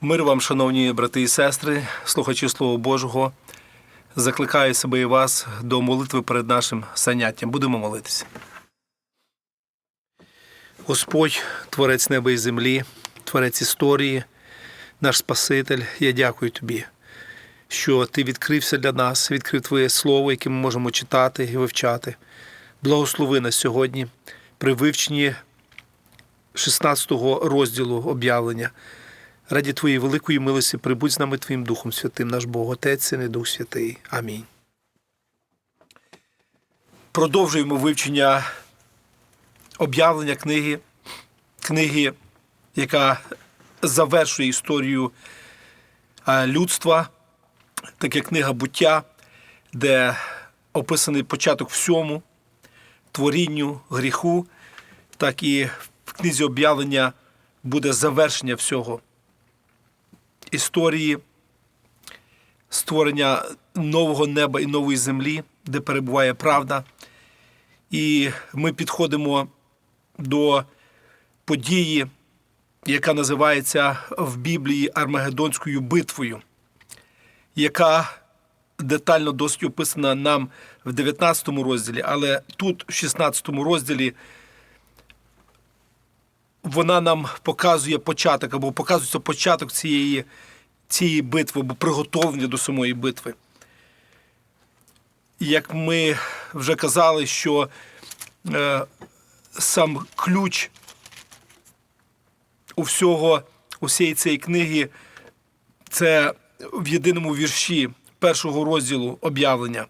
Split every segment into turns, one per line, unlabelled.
Мир вам, шановні брати і сестри, слухачі Слова Божого. Закликаю себе і вас до молитви перед нашим заняттям. Будемо молитися. Господь, Творець неба і землі, Творець історії, наш Спаситель, я дякую Тобі, що Ти відкрився для нас, відкрив Твоє Слово, яке ми можемо читати і вивчати. Благослови нас сьогодні при вивченні 16 розділу об'явлення. Раді Твоєї великої милості прибудь з нами Твоїм Духом Святим, наш Бог, Отець Син і Дух Святий. Амінь. Продовжуємо вивчення об'явлення книги, книги, яка завершує історію людства, таке книга буття, де описаний початок всьому, творінню, гріху, так і в книзі об'явлення буде завершення всього історії створення нового неба і нової землі, де перебуває правда. І ми підходимо до події, яка називається в Біблії Армагеддонською битвою, яка детально досить описана нам в 19 розділі, але тут, в 16 розділі, вона нам показує початок або показується початок цієї, цієї битви, або приготовлення до самої битви. Як ми вже казали, що е, сам ключ у всього, усієї цієї книги, це в єдиному вірші першого розділу об'явлення.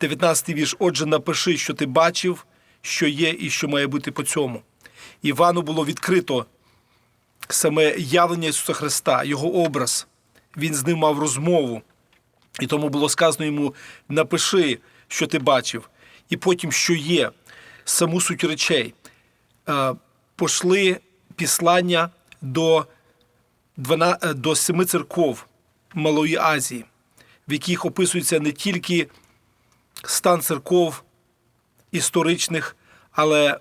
19 вірш. Отже, напиши, що ти бачив, що є і що має бути по цьому. Івану було відкрито саме явлення Ісуса Христа, Його образ. Він з ним мав розмову. І тому було сказано йому: напиши, що ти бачив, і потім, що є, саму суть речей. Е, Пошли післання до, е, до семи церков Малої Азії, в яких описується не тільки стан церков історичних, але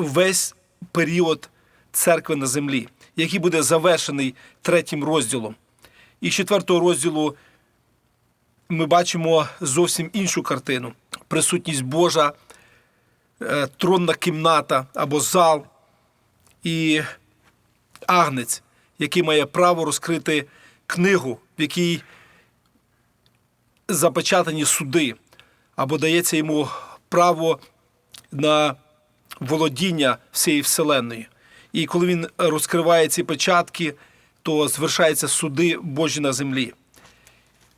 весь період церкви на землі, який буде завершений третім розділом. І з четвертого розділу ми бачимо зовсім іншу картину: присутність Божа, е, тронна кімната або зал і агнець, який має право розкрити книгу, в якій запечатані суди, або дається йому право на володіння всієї вселенної. І коли він розкриває ці печатки, то звершаються суди Божі на землі.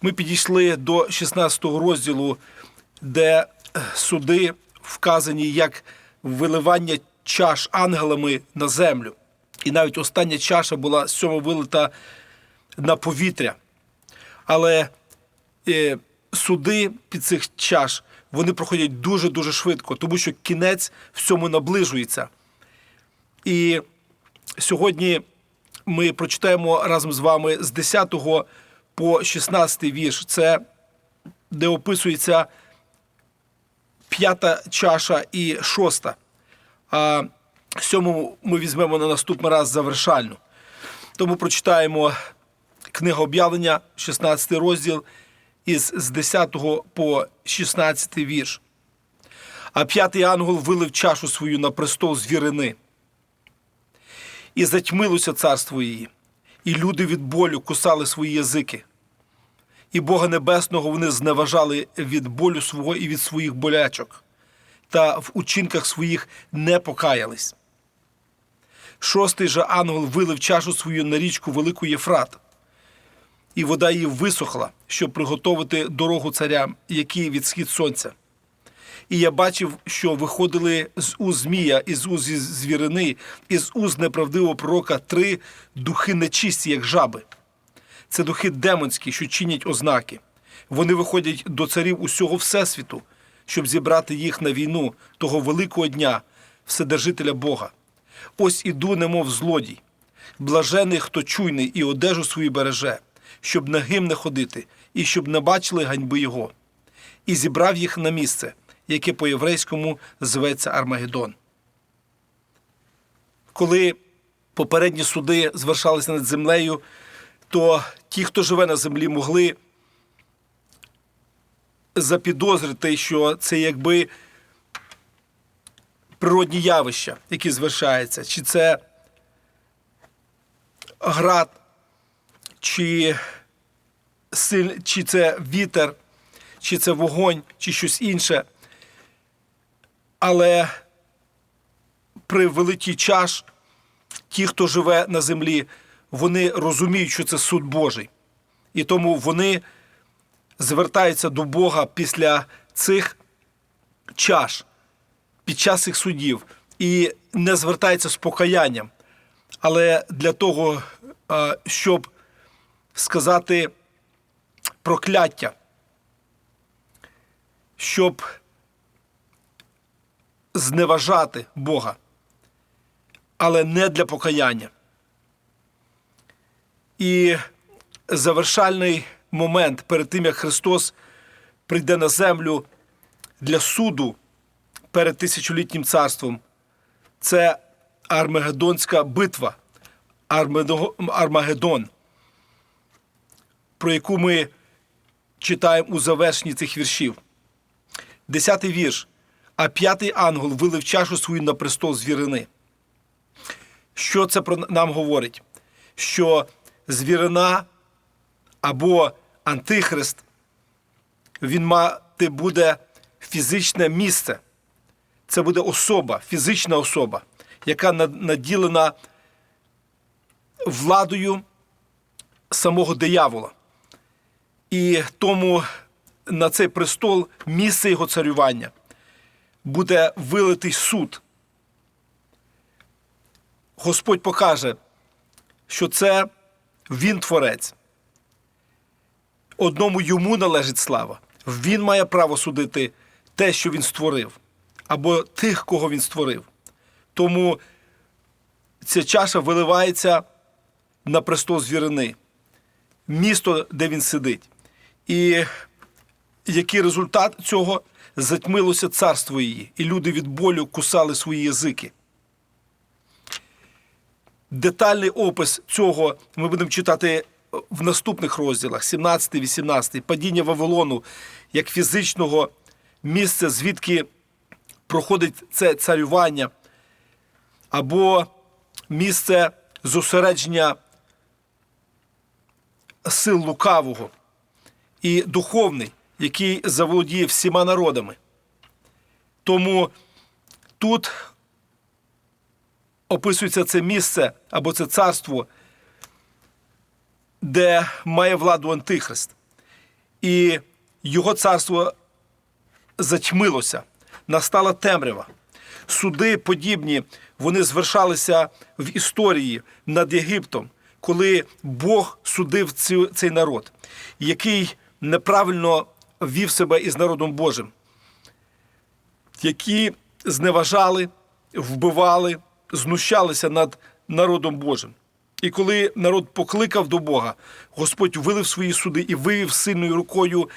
Ми підійшли до 16 розділу, де суди вказані як виливання чаш ангелами на землю. І навіть остання чаша була з цього вилита на повітря. Але е, суди під цих чаш вони проходять дуже-дуже швидко, тому що кінець всьому наближується. І сьогодні ми прочитаємо разом з вами з 10 по 16 вірш. Це де описується п'ята чаша і шоста. А сьому ми візьмемо на наступний раз завершальну. Тому прочитаємо книгу об'явлення, 16 розділ, із з 10 по 16 вірш. А п'ятий ангел вилив чашу свою на престол звірини. І затьмилося царство її, і люди від болю кусали свої язики. І Бога Небесного вони зневажали від болю свого і від своїх болячок, та в учинках своїх не покаялись. Шостий же ангел вилив чашу свою на річку Велику Єфрат, і вода її висохла, щоб приготувати дорогу царям, які від схід сонця. І я бачив, що виходили з уз змія, із уз звірини, із уз неправдивого пророка три духи нечисті, як жаби. Це духи демонські, що чинять ознаки. Вони виходять до царів усього Всесвіту, щоб зібрати їх на війну того великого дня, Вседержителя Бога. Ось іду, немов злодій. Блажений, хто чуйний і одежу свою береже, щоб нагим не ходити, і щоб не бачили ганьби його. І зібрав їх на місце, яке по-єврейському зветься Армагеддон. Коли попередні суди звершалися над землею, то ті, хто живе на землі, могли запідозрити, що це якби природні явища, які звершаються, чи це град, чи, чи це вітер, чи це вогонь, чи щось інше. Але при великій чаш ті, хто живе на землі, вони розуміють, що це суд Божий. І тому вони звертаються до Бога після цих чаш, під час цих судів, і не звертаються з покаянням. Але для того, щоб сказати прокляття, щоб зневажати Бога, але не для покаяння. І завершальний момент перед тим, як Христос прийде на землю для суду перед тисячолітнім царством, це Армагеддонська битва, Армагеддон, про яку ми читаємо у завершенні цих віршів. Десятий вірш. А п'ятий ангел вилив чашу свою на престол звірини. Що це про нам говорить? Що звірина або антихрист, він мати буде фізичне місце. Це буде особа, фізична особа, яка наділена владою самого диявола. І тому на цей престол місце його царювання буде вилитий суд. Господь покаже, що це він творець. Одному йому належить слава. Він має право судити те, що він створив, або тих, кого він створив. Тому ця чаша виливається на престол звірини, місто, де він сидить. І який результат цього? Затьмилося царство її, і люди від болю кусали свої язики. Детальний опис цього ми будемо читати в наступних розділах: 17, 18, падіння Вавилону як фізичного місця, звідки проходить це царювання, або місце зосередження сил лукавого і духовний, який заволодіє всіма народами. Тому тут описується це місце або це царство, де має владу Антихрист. І його царство затьмилося, настала темрява. Суди подібні, вони звершалися в історії над Єгиптом, коли Бог судив цей народ, який неправильно вів себе із народом Божим, які зневажали, вбивали, знущалися над народом Божим. І коли народ покликав до Бога, Господь вилив свої суди і вивів сильною рукою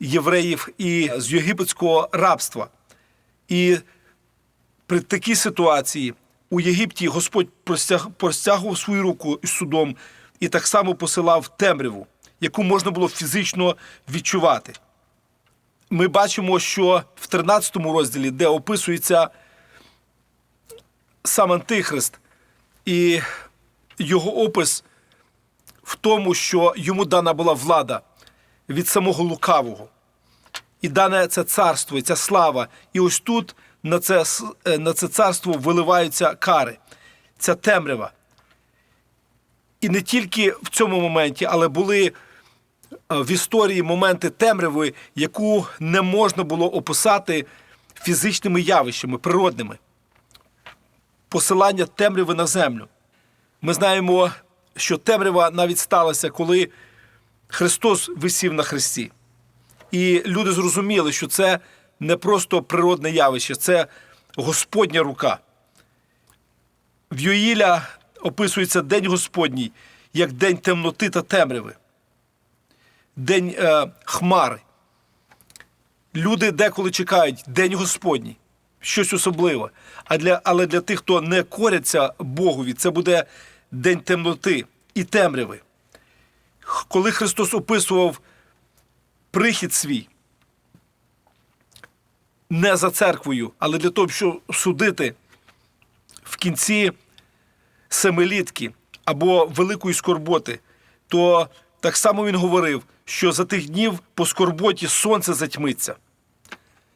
євреїв і з єгипетського рабства. І при такій ситуації у Єгипті Господь простяг, простягував свою руку із судом і так само посилав темряву, яку можна було фізично відчувати. Ми бачимо, що в 13 розділі, де описується сам Антихрист, і його опис в тому, що йому дана була влада від самого лукавого. І дане це царство, і ця слава. І ось тут на це, е, на це царство виливаються кари, ця темрява. І не тільки в цьому моменті, але були в історії моменти темряви, яку не можна було описати фізичними явищами, природними. Посилання темряви на землю. Ми знаємо, що темрява навіть сталася, коли Христос висів на хресті. І люди зрозуміли, що це не просто природне явище, це Господня рука. В Йоїля описується День Господній як день темноти та темряви, день е, хмари. Люди деколи чекають День Господній. щось особливе. А для, але для тих, хто не коряться Богові, це буде день темноти і темряви. Коли Христос описував прихід свій, не за церквою, але для того, щоб судити в кінці семилітки або великої скорботи, то так само він говорив, що за тих днів по скорботі сонце затьмиться.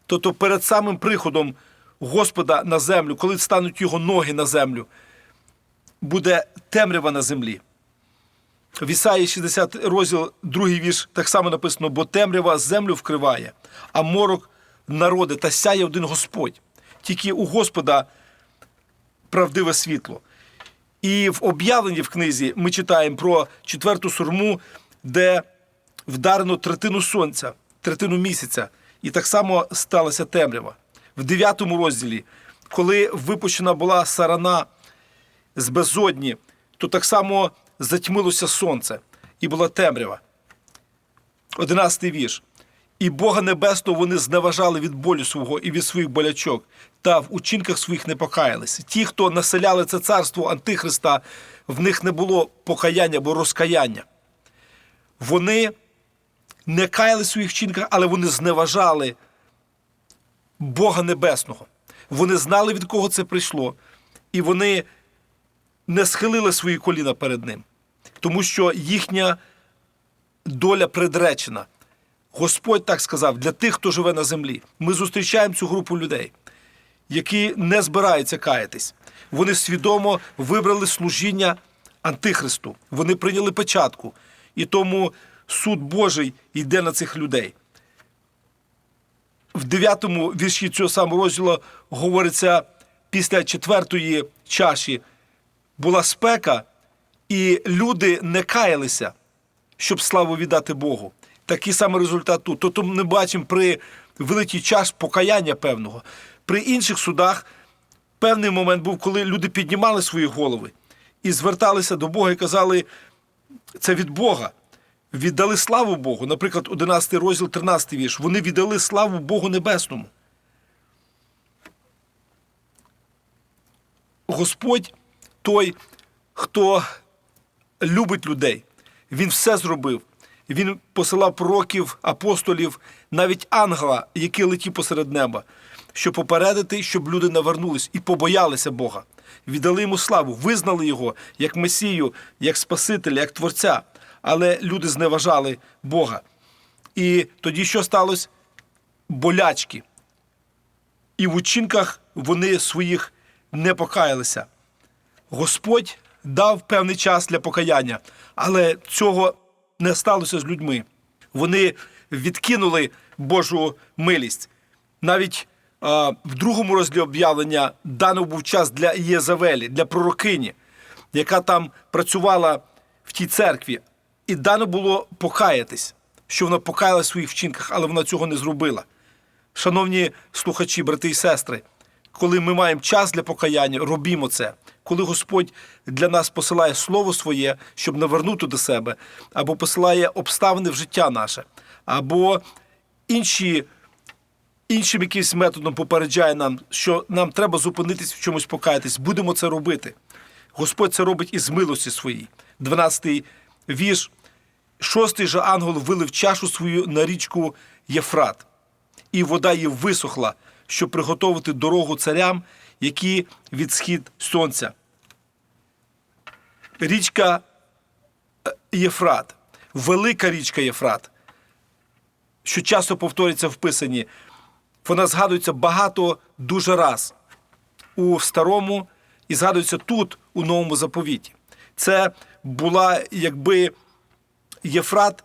Тобто перед самим приходом Господа на землю, коли стануть його ноги на землю, буде темрява на землі. В Ісаї 60 розділ, другий вірш, так само написано, бо темрява землю вкриває, а морок народи та сяє один Господь. Тільки у Господа правдиве світло. І в об'явленні в книзі ми читаємо про четверту сурму, де вдарено третину сонця, третину місяця, і так само сталася темрява. В дев'ятому розділі, коли випущена була сарана з безодні, то так само затьмилося сонце і була темрява. Одинадцятий вірш. І Бога Небесного вони зневажали від болю свого і від своїх болячок, та в учинках своїх не покаялися. Ті, хто населяли це царство Антихриста, в них не було покаяння або розкаяння. Вони не каяли своїх вчинках, але вони зневажали Бога Небесного. Вони знали, від кого це прийшло, і вони не схилили свої коліна перед ним, тому що їхня доля предречена. Господь так сказав для тих, хто живе на землі. Ми зустрічаємо цю групу людей, які не збираються каятись. Вони свідомо вибрали служіння Антихристу. Вони прийняли печатку. І тому суд Божий йде на цих людей. В дев'ятому вірші цього самого розділу говориться після четвертої чаші була спека, і люди не каялися, щоб славу віддати Богу. Такий самий результат тут. Тобто ми бачимо при великий час покаяння певного. При інших судах певний момент був, коли люди піднімали свої голови і зверталися до Бога і казали, це від Бога. Віддали славу Богу. Наприклад, 11 розділ, 13 вірш. Вони віддали славу Богу Небесному. Господь той, хто любить людей. Він все зробив. Він посилав пророків, апостолів, навіть ангела, який летів посеред неба, щоб попередити, щоб люди навернулись і побоялися Бога. Віддали йому славу, визнали його як Месію, як Спасителя, як Творця. Але люди зневажали Бога. І тоді що сталося? Болячки. І в учинках вони своїх не покаялися. Господь дав певний час для покаяння, але цього не сталося з людьми. Вони відкинули Божу милість. Навіть а, в другому розділі об'явлення дано був час для Єзавелі, для пророкині, яка там працювала в тій церкві. І дано було покаятись, що вона покаялась в своїх вчинках, але вона цього не зробила. Шановні слухачі, брати і сестри, коли ми маємо час для покаяння, робімо це. Коли Господь для нас посилає слово своє, щоб навернути до себе, або посилає обставини в життя наше, або інші, іншим якимось методом попереджає нам, що нам треба зупинитись в чомусь покаятись, будемо це робити. Господь це робить із милості своїй. 12-й вірш. Шостий же ангел вилив чашу свою на річку Єфрат, і вода її висохла, щоб приготувати дорогу царям, які від схід сонця. Річка е, Єфрат, велика річка Єфрат, що часто повторюється в писанні, вона згадується багато дуже раз у старому і згадується тут, у новому заповіті. Це була якби Єфрат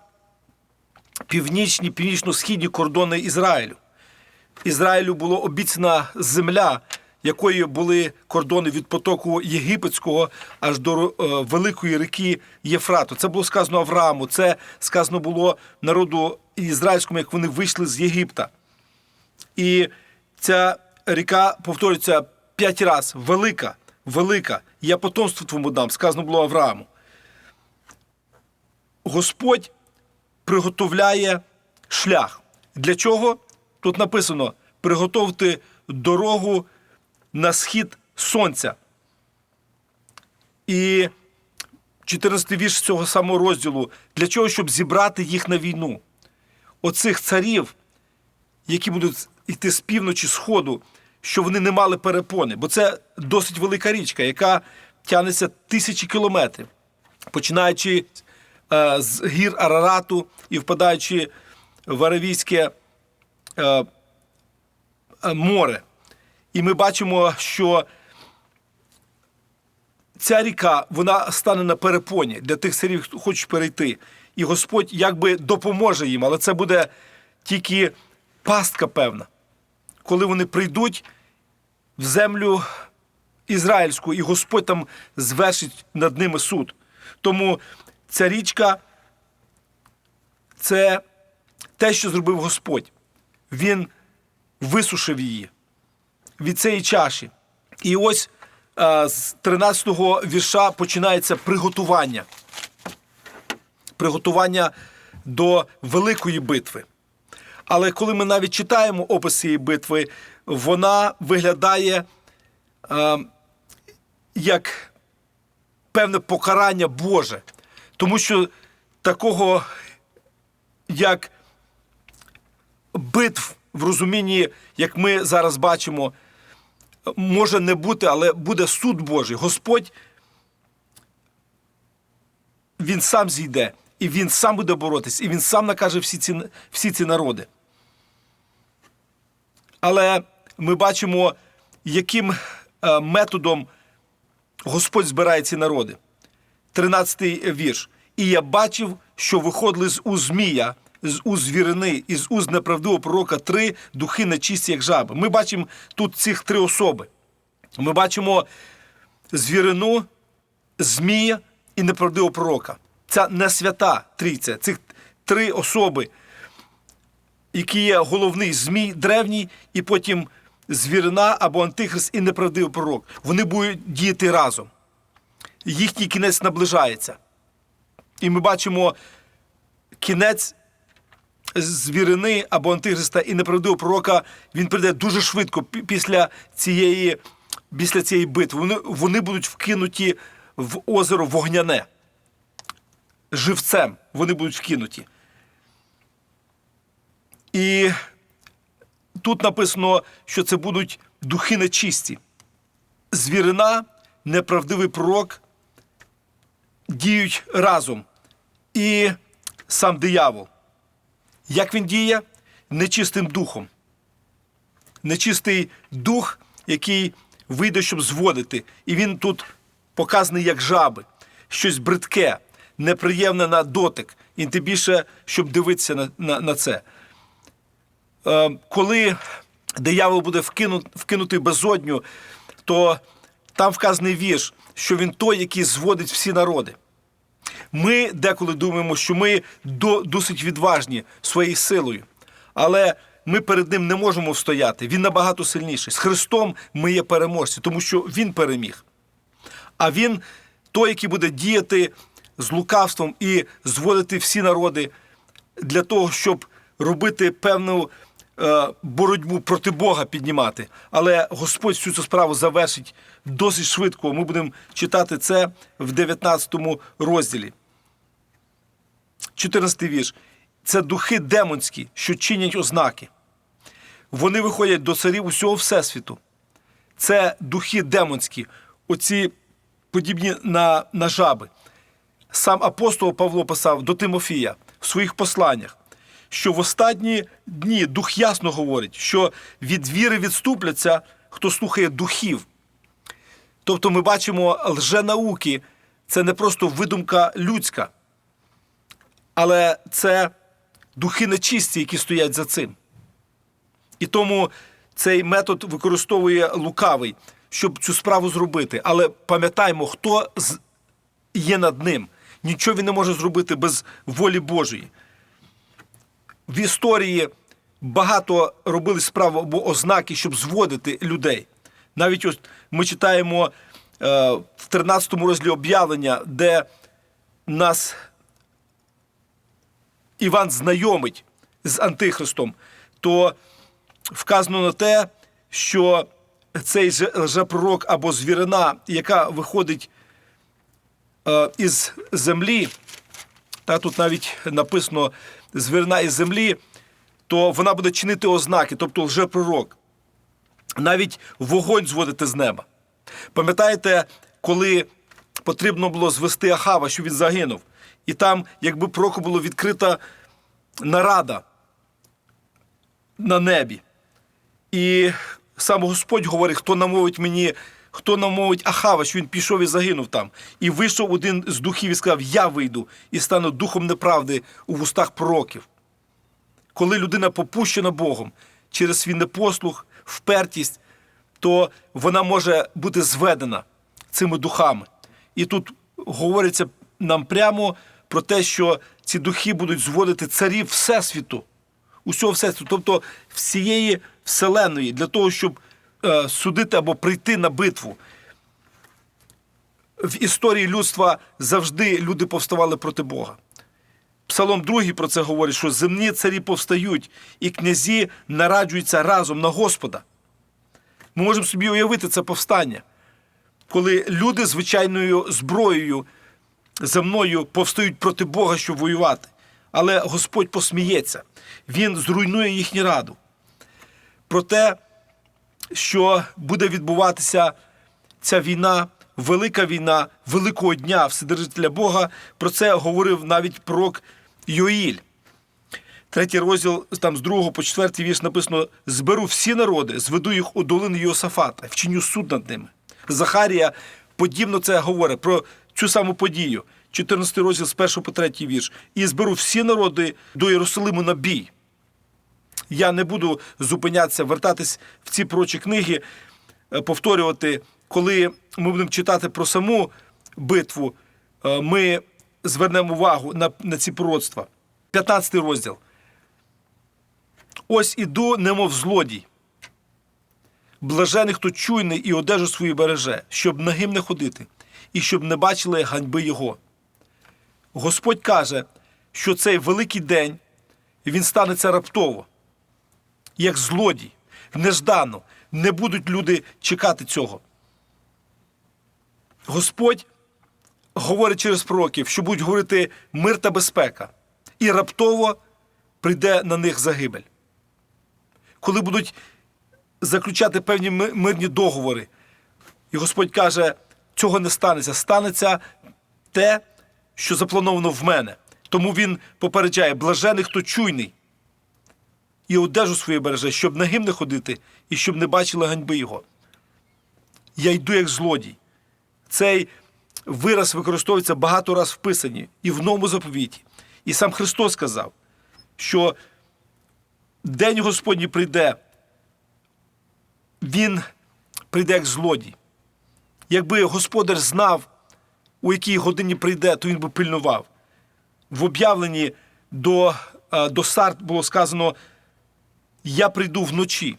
північні, північно-східні кордони Ізраїлю. Ізраїлю було обіцяна земля, якої були кордони від потоку єгипетського аж до е, великої ріки Єфрату. Це було сказано Аврааму, це сказано було народу ізраїльському, як вони вийшли з Єгипта. І ця ріка повторюється п'ять разів. Велика, велика. Я потомство твому дам, сказано було Аврааму. Господь приготовляє шлях. Для чого? Тут написано: приготовте дорогу на схід сонця. І 14 вірш цього самого розділу для чого, щоб зібрати їх на війну. Оцих царів, які будуть йти з півночі, сходу, що вони не мали перепони, бо це досить велика річка, яка тягнеться тисячі кілометрів, починаючи е, з гір Арарату і впадаючи в Аравійське е, е, море. І ми бачимо, що ця ріка вона стане на перепоні для тих царів, хто хочуть перейти. І Господь якби допоможе їм, але це буде тільки пастка певна, коли вони прийдуть в землю ізраїльську, і Господь там звершить над ними суд. Тому ця річка це те, що зробив Господь. Він висушив її від цієї чаші. І ось е, з 13-го вірша починається приготування. Приготування до великої битви. Але коли ми навіть читаємо опис цієї битви, вона виглядає е, як певне покарання Боже. Тому що такого, як битв в розумінні, як ми зараз бачимо, може не бути, але буде суд Божий. Господь він сам зійде, і він сам буде боротись, і він сам накаже всі ці, всі ці народи. Але ми бачимо, яким е, методом Господь збирає ці народи. 13-й вірш. І я бачив, що виходили з уз змія, з уз звірини і з уз неправдивого пророка три духи нечисті, як жаби. Ми бачимо тут цих три особи. Ми бачимо звірину, змія і неправдивого пророка. Це не свята трійця. Цих три особи, які є головний змій древній, і потім звірина або антихрист і неправдивий пророк. Вони будуть діяти разом. Їхній кінець наближається. І ми бачимо кінець звірини або антихриста і неправдивого пророка, він прийде дуже швидко після цієї, після цієї битви. Вони, вони будуть вкинуті в озеро вогняне. Живцем вони будуть вкинуті. І тут написано, що це будуть духи нечисті. Звірина, неправдивий пророк діють разом. І сам диявол. Як він діє? Нечистим духом. Нечистий дух, який вийде, щоб зводити. І він тут показаний як жаби, щось бридке, неприємне на дотик. І тим більше, щоб дивитися на, на, на це. Е, коли диявол буде вкинут, вкинутий безодню, то там вказаний вірш, що він той, який зводить всі народи. Ми деколи думаємо, що ми до, досить відважні своєю силою, але ми перед ним не можемо встояти. Він набагато сильніший. З Христом ми є переможці, тому що Він переміг. А Він той, який буде діяти з лукавством і зводити всі народи для того, щоб робити певну боротьбу проти Бога піднімати. Але Господь всю цю справу завершить досить швидко. Ми будемо читати це в 19 розділі. 14 вірш. Це духи демонські, що чинять ознаки. Вони виходять до царів усього Всесвіту. Це духи демонські, оці подібні на, на жаби. Сам апостол Павло писав до Тимофія в своїх посланнях, що в останні дні дух ясно говорить, що від віри відступляться, хто слухає духів. Тобто ми бачимо лженауки, це не просто видумка людська, але це духи нечисті, які стоять за цим. І тому цей метод використовує лукавий, щоб цю справу зробити. Але пам'ятаємо, хто є над ним. Нічого він не може зробити без волі Божої. В історії багато робили справ або ознаки, щоб зводити людей. Навіть ось ми читаємо е, в 13 розділі об'явлення, де нас Іван знайомить з Антихристом, то вказано на те, що цей же лжепророк або звірина, яка виходить е, із землі, та тут навіть написано звірина із землі, то вона буде чинити ознаки, тобто лжепророк. Навіть вогонь зводити з неба. Пам'ятаєте, коли потрібно було звести Ахава, що він загинув, і там, якби пророку було відкрита нарада на небі. І сам Господь говорить, хто намовить мені, хто намовить Ахава, що він пішов і загинув там. І вийшов один з духів і сказав: Я вийду і стану духом неправди у вустах пророків. Коли людина попущена Богом через свій непослух, впертість, то вона може бути зведена цими духами. І тут говориться нам прямо про те, що ці духи будуть зводити царів Всесвіту, усього Всесвіту, тобто всієї Вселеної, для того, щоб е, судити або прийти на битву. В історії людства завжди люди повставали проти Бога. Псалом 2 про це говорить, що земні царі повстають, і князі нараджуються разом на Господа. Ми можемо собі уявити це повстання, коли люди звичайною зброєю земною повстають проти Бога, щоб воювати. Але Господь посміється, Він зруйнує їхню раду. Про те, що буде відбуватися ця війна, велика війна, великого дня Вседержителя Бога, про це говорив навіть пророк Йоїль. Третій розділ, там з другого по четвертий вірш написано: зберу всі народи, зведу їх у долини Йосафата, вчиню суд над ними. Захарія подібно це говорить про цю саму подію. 14 розділ з 1 по 3 вірш. І зберу всі народи до Єрусалиму на бій. Я не буду зупинятися, вертатись в ці прочі книги, е, повторювати, коли ми будемо читати про саму битву, е, ми звернемо увагу на, на ці пророцтва. 15 розділ. Ось іду, немов злодій. Блажений, хто чуйний і одежу свою береже, щоб нагим не ходити, і щоб не бачили ганьби його. Господь каже, що цей великий день він станеться раптово, як злодій, неждано. Не будуть люди чекати цього. Господь говорить через пророків, що будуть говорити мир та безпека, і раптово прийде на них загибель. Коли будуть заключати певні мирні договори, і Господь каже, цього не станеться. Станеться те, що заплановано в мене. Тому він попереджає, блажений, хто чуйний, і одежу свою береже, щоб нагим не ходити і щоб не бачили ганьби його. Я йду як злодій. Цей вираз використовується багато раз в Писанні і в новому заповіті. І сам Христос сказав, що день Господній прийде, Він прийде як злодій. Якби господар знав, у якій годині прийде, то він би пильнував. В об'явленні до, е, до Сарт було сказано: Я прийду вночі,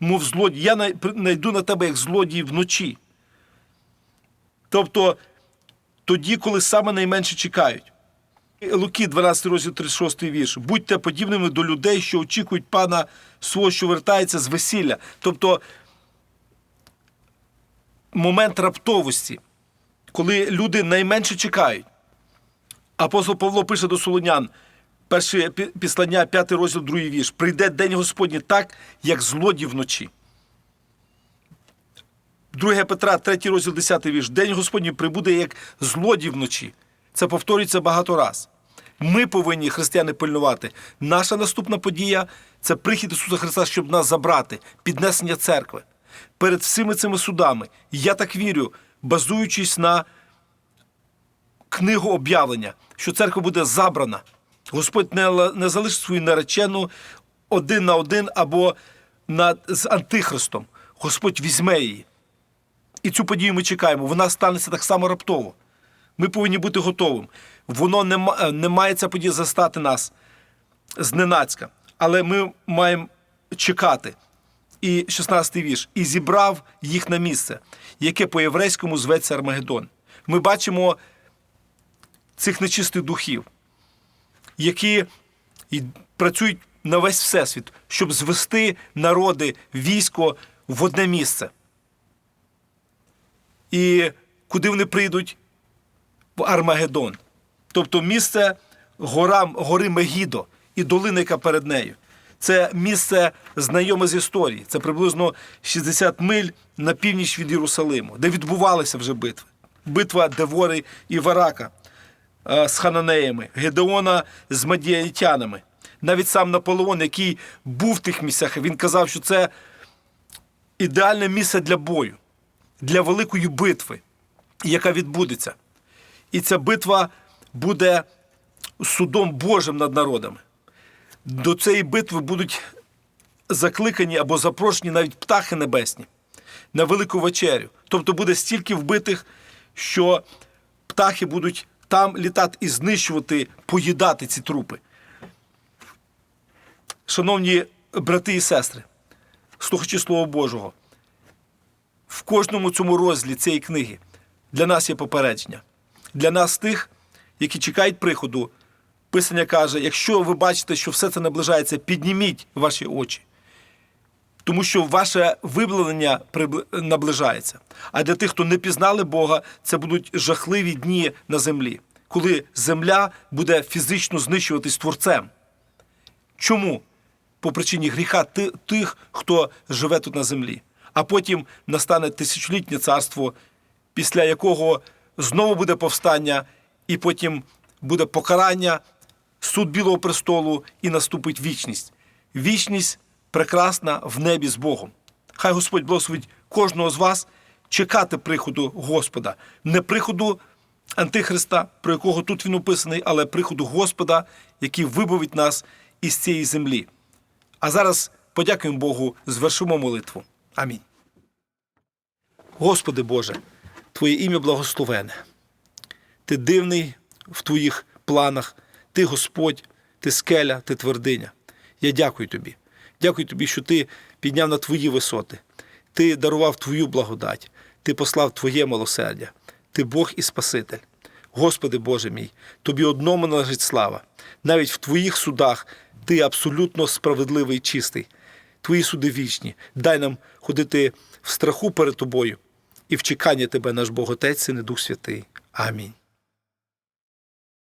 мов злодій, я най- найду на тебе як злодій вночі. Тобто тоді, коли саме найменше чекають. Луки, 12 розділ 36 вірш. Будьте подібними до людей, що очікують пана свого, що вертається з весілля. Тобто момент раптовості, коли люди найменше чекають. Апостол Павло пише до Солонян, перше післання, 5 розділ, 2 вірш. Прийде день Господній так, як злодій вночі. 2 Петра, 3 розділ, 10 вірш. День Господній прибуде як злодій вночі. Це повторюється багато раз. Ми повинні, християни, пильнувати. Наша наступна подія це прихід Ісуса Христа, щоб нас забрати, піднесення церкви. Перед всіми цими судами, я так вірю, базуючись на книгу об'явлення, що церква буде забрана. Господь не, не залишить свою наречену один на один або на, з Антихристом. Господь візьме її. І цю подію ми чекаємо. Вона станеться так само раптово. Ми повинні бути готовим. Воно не, е, не має ця подія застати нас зненацька. Але ми маємо чекати. І 16-й вірш. І зібрав їх на місце, яке по-єврейському зветься Армагеддон. Ми бачимо цих нечистих духів, які працюють на весь всесвіт, щоб звести народи, військо в одне місце. І куди вони прийдуть? В Армагеддон. Тобто місце гора, гори Мегідо і долина, яка перед нею. Це місце знайоме з історії. Це приблизно 60 миль на північ від Єрусалиму, де відбувалися вже битви. Битва Девори і Варака з хананеями, Гедеона з мадіянтянами. Навіть сам Наполеон, який був в тих місцях, він казав, що це ідеальне місце для бою, для великої битви, яка відбудеться. І ця битва буде судом Божим над народами. До цієї битви будуть закликані або запрошені навіть птахи небесні на велику вечерю. Тобто буде стільки вбитих, що птахи будуть там літати і знищувати, поїдати ці трупи. Шановні брати і сестри, слухачі Слова Божого, в кожному цьому розділі цієї книги для нас є попередження. Для нас тих, які чекають приходу, Писання каже: якщо ви бачите, що все це наближається, підніміть ваші очі. Тому що ваше виблення наближається. А для тих, хто не пізнали Бога, це будуть жахливі дні на землі, коли земля буде фізично знищуватись творцем. Чому? По причині гріха тих, хто живе тут на землі. А потім настане тисячолітнє царство, після якого знову буде повстання, і потім буде покарання, суд Білого престолу і наступить вічність. Вічність прекрасна в небі з Богом. Хай Господь благословить кожного з вас чекати приходу Господа, не приходу Антихриста, про якого тут він описаний, але приходу Господа, який вибавить нас із цієї землі. А зараз подякуємо Богу, звершимо молитву. Амінь. Господи Боже, Твоє ім'я благословене. Ти дивний в Твоїх планах, Ти Господь, Ти скеля, Ти твердиня. Я дякую Тобі. Дякую Тобі, що Ти підняв на Твої висоти. Ти дарував Твою благодать, Ти послав Твоє милосердя. Ти Бог і Спаситель. Господи Боже мій, Тобі одному належить слава. Навіть в Твоїх судах Ти абсолютно справедливий і чистий. Твої суди вічні. Дай нам ходити в страху перед Тобою і в чеканні Тебе, наш Бог Отець, і Дух Святий. Амінь.